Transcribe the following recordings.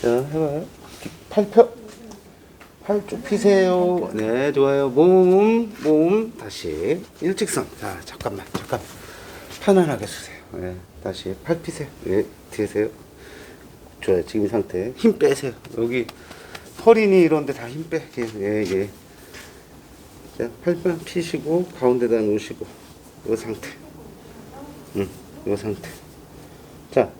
자, 해봐요. 팔 펴. 팔 쭉 피세요. 네, 좋아요. 몸, 몸, 다시. 일직선. 자, 잠깐만, 잠깐. 편안하게 쓰세요. 네, 다시. 팔 피세요. 네, 드세요. 좋아요. 지금 이 상태. 힘 빼세요. 여기 허리니 이런 데 다 힘 빼. 예, 예, 예. 자, 팔만 피시고, 가운데다 놓으시고. 이 상태. 응, 이 상태. 자,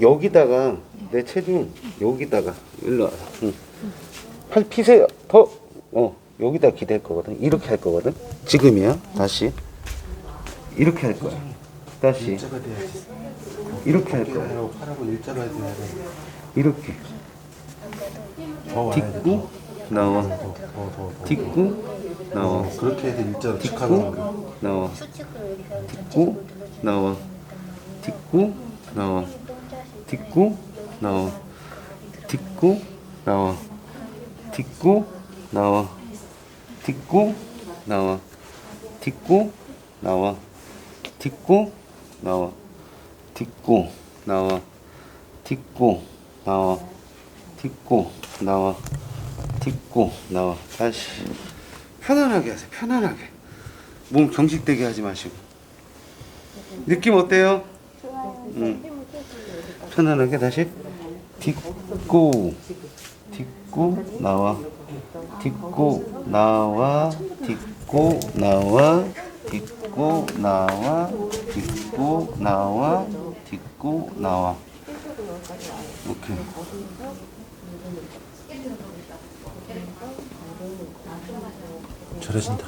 여기다가 내 체중 여기다가 일로 와서. 응. 팔 피세요. 더. 어 여기다 기댈 거거든. 이렇게 할 거거든. 지금이야. 다시. 이렇게 할 거야. 다시. 이렇게 할 거야. 하라고 일자가 돼야 돼. 이렇게. 더 와야 돼. 딛고 나와. 딛고 나와. 어, 그렇게 해서 일자로. 딛고 나와. 이렇게 하고 딛고 나와. 딛고 나와. 딛고 나와. 딛고 나와. 딛고 나와. 딛고 나와. 딛고 나와. 딛고 나와. 딛고 나와. 딛고 나와. 딛고 나와. 딛고 나와. 다시. 편안하게 하세요. 편안하게. 몸 경직되게 하지 마시고. 느낌 어때요? 응. 편안하게 다시 딛고 딛고 나와 딛고 나와 딛고 나와 딛고 나와 딛고 나와 딛고 나와 오케이 잘해진다.